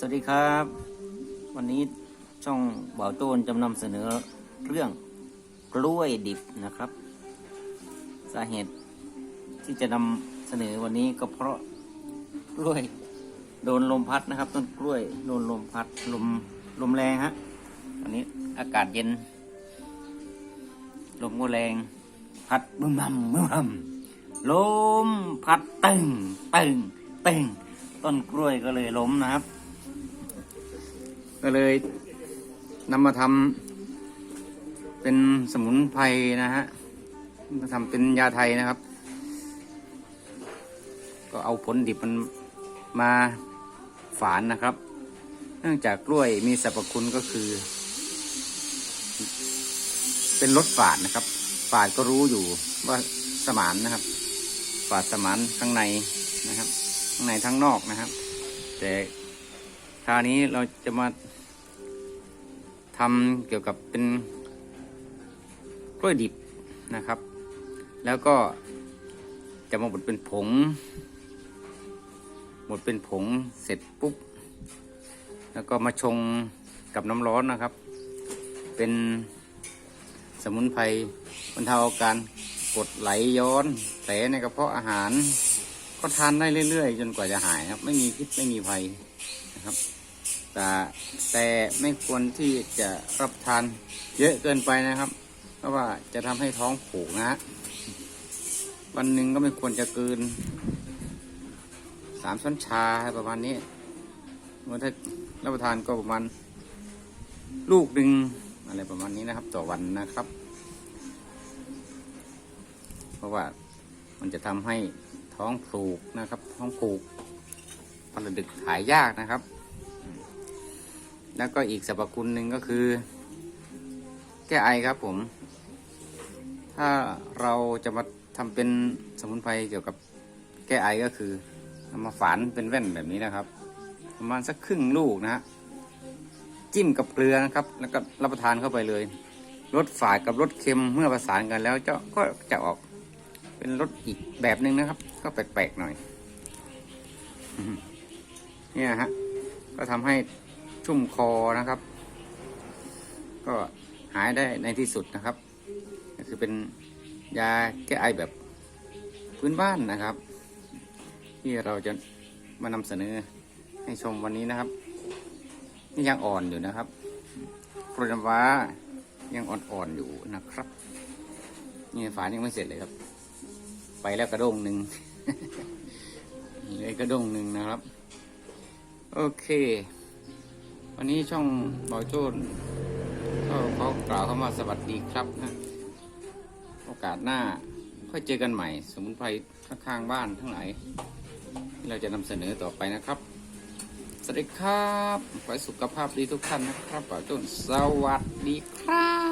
สวัสดีครับ วันนี้ช่องบ่าวโต้นจำนำเสนอเรื่องกล้วยดิบนะครับ สาเหตุที่จะนำเสนอวันนี้ก็เพราะกล้วยโดนลมพัดนะครับ ต้นกล้วยโดนลมพัดลมลมแรงฮะวันนี้อากาศเย็น ลมก็แรง พัดบึ้มบัมบึ้มบัมลมพัดตึงตึงตึงต้นกล้วยก็เลยล้มนะครับ ก็เลยนำมาทำเป็นสมุนไพรนะฮะมาทำเป็นยาไทยนะครับ ก็เอาผลดิบมันมาฝานนะครับ เนื่องจากกล้วยมีสรรพคุณก็คือ เป็นรสฝาดนะครับ ฝาดก็รู้อยู่ว่าสมานนะครับ ฝาดสมานข้างในนะครับ ข้างในทั้งนอกนะครับ แต่คราวนี้เราจะมา ทำเกี่ยวกับเป็นกล้วยดิบนะครับ แล้วก็จะมาบดเป็นผงบดเป็นผงเสร็จปุ๊บ แล้วก็มาชงกับน้ำร้อนนะครับ เป็นสมุนไพรบรรเทาอาการกดไหลย้อนแผลในกระเพาะอาหาร ก็ทานได้เรื่อยๆ จนกว่าจะหายครับ ไม่มีพิษไม่มีภัยนะครับ แต่แต่ไม่ควรที่จะรับทานเยอะเกินไปนะครับ เพราะว่าจะทำให้ท้องผูกนะฮะวันหนึ่งก็ไม่ควรจะเกินสามช้อนชาประมาณนี้เมื่อถ้ารับประทานก็ประมาณลูกหนึ่งอะไรประมาณนี้นะครับ ต่อวันนะครับ เพราะว่ามันจะทำให้ท้องผูกนะครับ ท้องผูกผลดึกหายยากนะครับ แล้วก็อีกสรรพคุณหนึ่งก็คือ แก้ไอครับผม ถ้าเราจะมาทำเป็นสมุนไพรเกี่ยวกับแก้ไอก็คือเอามาฝานเป็นแว่นแบบนี้นะครับ ประมาณสักครึ่งลูกนะฮะจิ้มกับเกลือนะครับ แล้วก็รับประทานเข้าไปเลยรสฝาดกับรสเค็มเมื่อประสานกันแล้วจะก็จะออกเป็นรสอีกแบบหนึ่งนะครับ ก็แปลกๆหน่อยเนี่ยฮะก็ทำให้ ชุ่มคอนะครับ ก็หายได้ในที่สุดนะครับคือเป็นยาแก้ไอแบบพื้นบ้านนะครับ ที่เราจะมานำเสนอให้ชมวันนี้นะครับ นี่ยังอ่อนอยู่นะครับโปรยน้ำว้ายังอ่อนๆอยู่นะครับ นี่ฝายังไม่เสร็จเลยครับ ไปแล้วกระด้งหนึ่งเลยกระด้งหนึ่งนะครับ โอเค วันนี้ช่องเบาโจ้นก็เขากล่าวคำว่าสวัสดีครับนะโอกาสหน้าค่อยเจอกันใหม่ สมุนไพรข้างๆบ้านทั้งหลายที่เราจะนำเสนอต่อไปนะครับ สวัสดีครับ ขอให้สุขภาพดีทุกท่านนะครับเบาโจ้นสวัสดีครับ